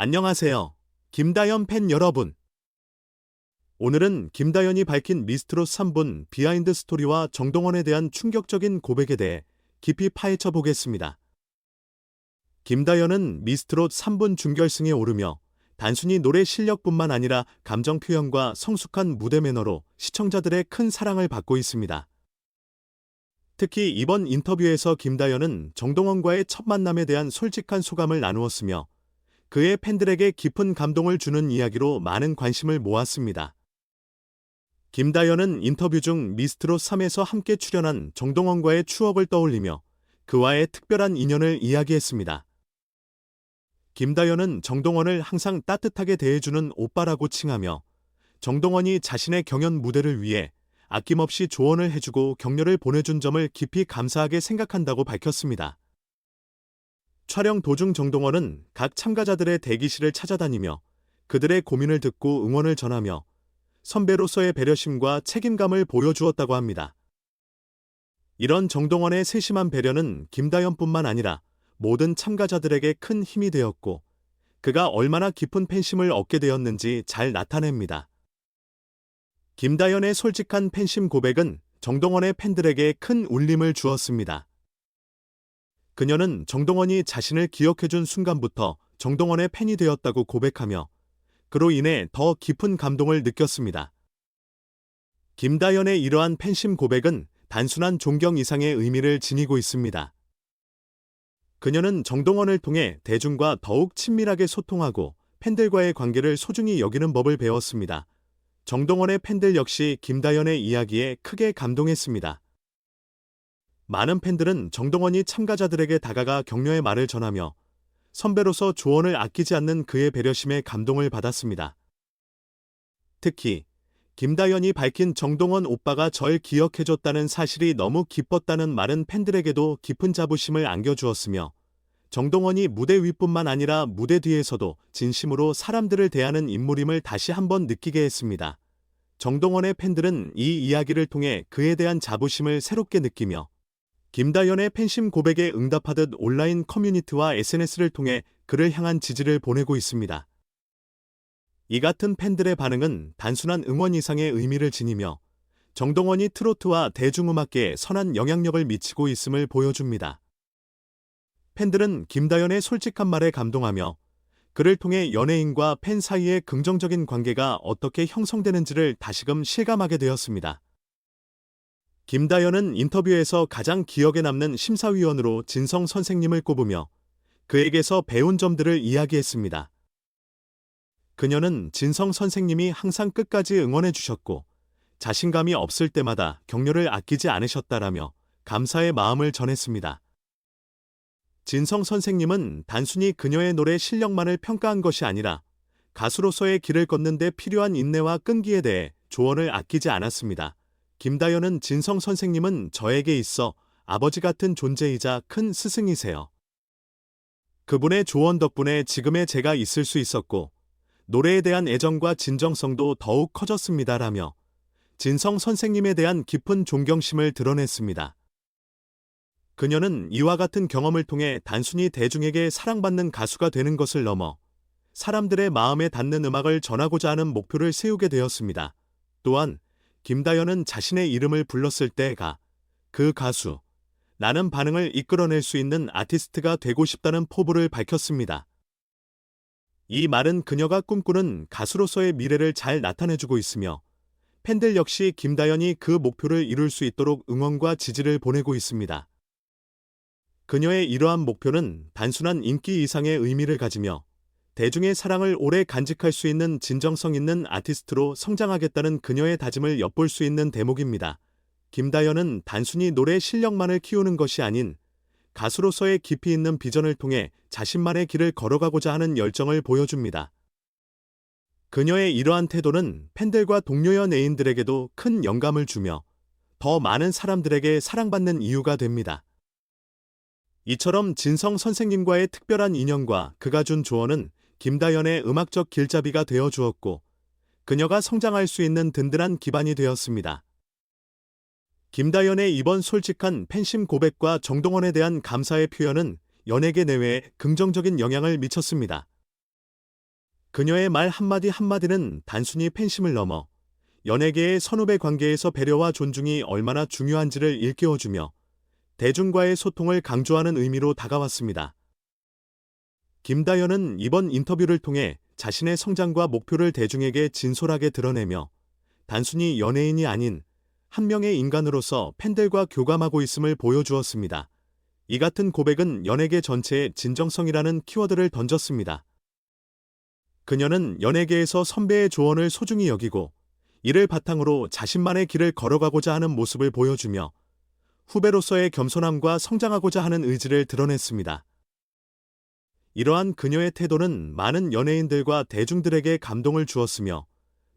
안녕하세요. 김다연 팬 여러분. 오늘은 김다연이 밝힌 미스트롯 3분 비하인드 스토리와 정동원에 대한 충격적인 고백에 대해 깊이 파헤쳐 보겠습니다. 김다연은 미스트롯 3분 준결승에 오르며 단순히 노래 실력뿐만 아니라 감정 표현과 성숙한 무대 매너로 시청자들의 큰 사랑을 받고 있습니다. 특히 이번 인터뷰에서 김다연은 정동원과의 첫 만남에 대한 솔직한 소감을 나누었으며 그의 팬들에게 깊은 감동을 주는 이야기로 많은 관심을 모았습니다. 김다연은 인터뷰 중 미스트롯 3에서 함께 출연한 정동원과의 추억을 떠올리며 그와의 특별한 인연을 이야기했습니다. 김다연은 정동원을 항상 따뜻하게 대해주는 오빠라고 칭하며 정동원이 자신의 경연 무대를 위해 아낌없이 조언을 해주고 격려를 보내준 점을 깊이 감사하게 생각한다고 밝혔습니다. 촬영 도중 정동원은 각 참가자들의 대기실을 찾아다니며 그들의 고민을 듣고 응원을 전하며 선배로서의 배려심과 책임감을 보여주었다고 합니다. 이런 정동원의 세심한 배려는 김다연뿐만 아니라 모든 참가자들에게 큰 힘이 되었고 그가 얼마나 깊은 팬심을 얻게 되었는지 잘 나타냅니다. 김다연의 솔직한 팬심 고백은 정동원의 팬들에게 큰 울림을 주었습니다. 그녀는 정동원이 자신을 기억해준 순간부터 정동원의 팬이 되었다고 고백하며 그로 인해 더 깊은 감동을 느꼈습니다. 김다연의 이러한 팬심 고백은 단순한 존경 이상의 의미를 지니고 있습니다. 그녀는 정동원을 통해 대중과 더욱 친밀하게 소통하고 팬들과의 관계를 소중히 여기는 법을 배웠습니다. 정동원의 팬들 역시 김다연의 이야기에 크게 감동했습니다. 많은 팬들은 정동원이 참가자들에게 다가가 격려의 말을 전하며 선배로서 조언을 아끼지 않는 그의 배려심에 감동을 받았습니다. 특히 김다연이 밝힌 정동원 오빠가 절 기억해줬다는 사실이 너무 기뻤다는 말은 팬들에게도 깊은 자부심을 안겨주었으며 정동원이 무대 위뿐만 아니라 무대 뒤에서도 진심으로 사람들을 대하는 인물임을 다시 한번 느끼게 했습니다. 정동원의 팬들은 이 이야기를 통해 그에 대한 자부심을 새롭게 느끼며 김다연의 팬심 고백에 응답하듯 온라인 커뮤니티와 SNS를 통해 그를 향한 지지를 보내고 있습니다. 이 같은 팬들의 반응은 단순한 응원 이상의 의미를 지니며 정동원이 트로트와 대중음악계에 선한 영향력을 미치고 있음을 보여줍니다. 팬들은 김다연의 솔직한 말에 감동하며 그를 통해 연예인과 팬 사이의 긍정적인 관계가 어떻게 형성되는지를 다시금 실감하게 되었습니다. 김다연은 인터뷰에서 가장 기억에 남는 심사위원으로 진성 선생님을 꼽으며 그에게서 배운 점들을 이야기했습니다. 그녀는 진성 선생님이 항상 끝까지 응원해 주셨고 자신감이 없을 때마다 격려를 아끼지 않으셨다라며 감사의 마음을 전했습니다. 진성 선생님은 단순히 그녀의 노래 실력만을 평가한 것이 아니라 가수로서의 길을 걷는 데 필요한 인내와 끈기에 대해 조언을 아끼지 않았습니다. 김다연은 진성 선생님은 저에게 있어 아버지 같은 존재이자 큰 스승이세요. 그분의 조언 덕분에 지금의 제가 있을 수 있었고 노래에 대한 애정과 진정성도 더욱 커졌습니다라며 진성 선생님에 대한 깊은 존경심을 드러냈습니다. 그녀는 이와 같은 경험을 통해 단순히 대중에게 사랑받는 가수가 되는 것을 넘어 사람들의 마음에 닿는 음악을 전하고자 하는 목표를 세우게 되었습니다. 또한 김다연은 자신의 이름을 불렀을 때가 그 가수, 나는 반응을 이끌어낼 수 있는 아티스트가 되고 싶다는 포부를 밝혔습니다. 이 말은 그녀가 꿈꾸는 가수로서의 미래를 잘 나타내주고 있으며 팬들 역시 김다연이 그 목표를 이룰 수 있도록 응원과 지지를 보내고 있습니다. 그녀의 이러한 목표는 단순한 인기 이상의 의미를 가지며 대중의 사랑을 오래 간직할 수 있는 진정성 있는 아티스트로 성장하겠다는 그녀의 다짐을 엿볼 수 있는 대목입니다. 김다연은 단순히 노래 실력만을 키우는 것이 아닌 가수로서의 깊이 있는 비전을 통해 자신만의 길을 걸어가고자 하는 열정을 보여줍니다. 그녀의 이러한 태도는 팬들과 동료 연예인들에게도 큰 영감을 주며 더 많은 사람들에게 사랑받는 이유가 됩니다. 이처럼 진성 선생님과의 특별한 인연과 그가 준 조언은 김다연의 음악적 길잡이가 되어 주었고 그녀가 성장할 수 있는 든든한 기반이 되었습니다. 김다연의 이번 솔직한 팬심 고백과 정동원에 대한 감사의 표현은 연예계 내외에 긍정적인 영향을 미쳤습니다. 그녀의 말 한마디 한마디는 단순히 팬심을 넘어 연예계의 선후배 관계에서 배려와 존중이 얼마나 중요한지를 일깨워주며 대중과의 소통을 강조하는 의미로 다가왔습니다. 김다연은 이번 인터뷰를 통해 자신의 성장과 목표를 대중에게 진솔하게 드러내며 단순히 연예인이 아닌 한 명의 인간으로서 팬들과 교감하고 있음을 보여주었습니다. 이 같은 고백은 연예계 전체의 진정성이라는 키워드를 던졌습니다. 그녀는 연예계에서 선배의 조언을 소중히 여기고 이를 바탕으로 자신만의 길을 걸어가고자 하는 모습을 보여주며 후배로서의 겸손함과 성장하고자 하는 의지를 드러냈습니다. 이러한 그녀의 태도는 많은 연예인들과 대중들에게 감동을 주었으며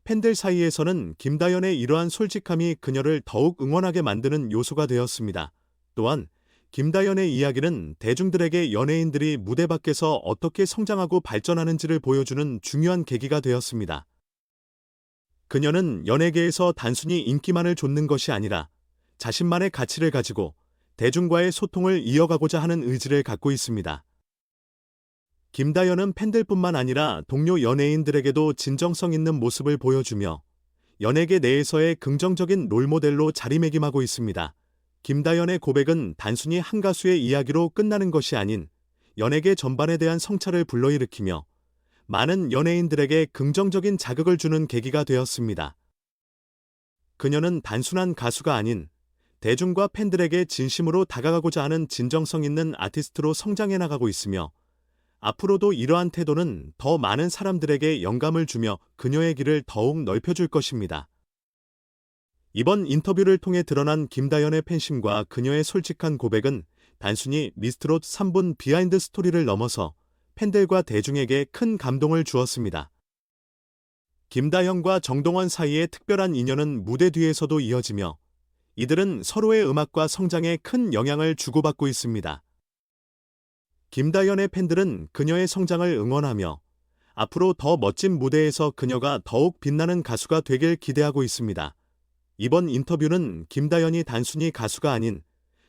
팬들 사이에서는 김다연의 이러한 솔직함이 그녀를 더욱 응원하게 만드는 요소가 되었습니다. 또한 김다연의 이야기는 대중들에게 연예인들이 무대 밖에서 어떻게 성장하고 발전하는지를 보여주는 중요한 계기가 되었습니다. 그녀는 연예계에서 단순히 인기만을 좇는 것이 아니라 자신만의 가치를 가지고 대중과의 소통을 이어가고자 하는 의지를 갖고 있습니다. 김다연은 팬들뿐만 아니라 동료 연예인들에게도 진정성 있는 모습을 보여주며 연예계 내에서의 긍정적인 롤모델로 자리매김하고 있습니다. 김다연의 고백은 단순히 한 가수의 이야기로 끝나는 것이 아닌 연예계 전반에 대한 성찰을 불러일으키며 많은 연예인들에게 긍정적인 자극을 주는 계기가 되었습니다. 그녀는 단순한 가수가 아닌 대중과 팬들에게 진심으로 다가가고자 하는 진정성 있는 아티스트로 성장해 나가고 있으며 앞으로도 이러한 태도는 더 많은 사람들에게 영감을 주며 그녀의 길을 더욱 넓혀줄 것입니다. 이번 인터뷰를 통해 드러난 김다연의 팬심과 그녀의 솔직한 고백은 단순히 미스트롯 3분 비하인드 스토리를 넘어서 팬들과 대중에게 큰 감동을 주었습니다. 김다연과 정동원 사이의 특별한 인연은 무대 뒤에서도 이어지며 이들은 서로의 음악과 성장에 큰 영향을 주고받고 있습니다. 김다연의 팬들은 그녀의 성장을 응원하며 앞으로 더 멋진 무대에서 그녀가 더욱 빛나는 가수가 되길 기대하고 있습니다. 이번 인터뷰는 김다연이 단순히 가수가 아닌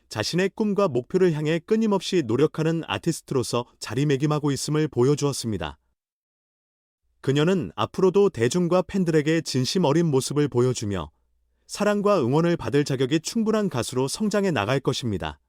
자신의 꿈과 목표를 향해 끊임없이 노력하는 아티스트로서 자리매김하고 있음을 보여주었습니다. 그녀는 앞으로도 대중과 팬들에게 진심 어린 모습을 보여주며 사랑과 응원을 받을 자격이 충분한 가수로 성장해 나갈 것입니다.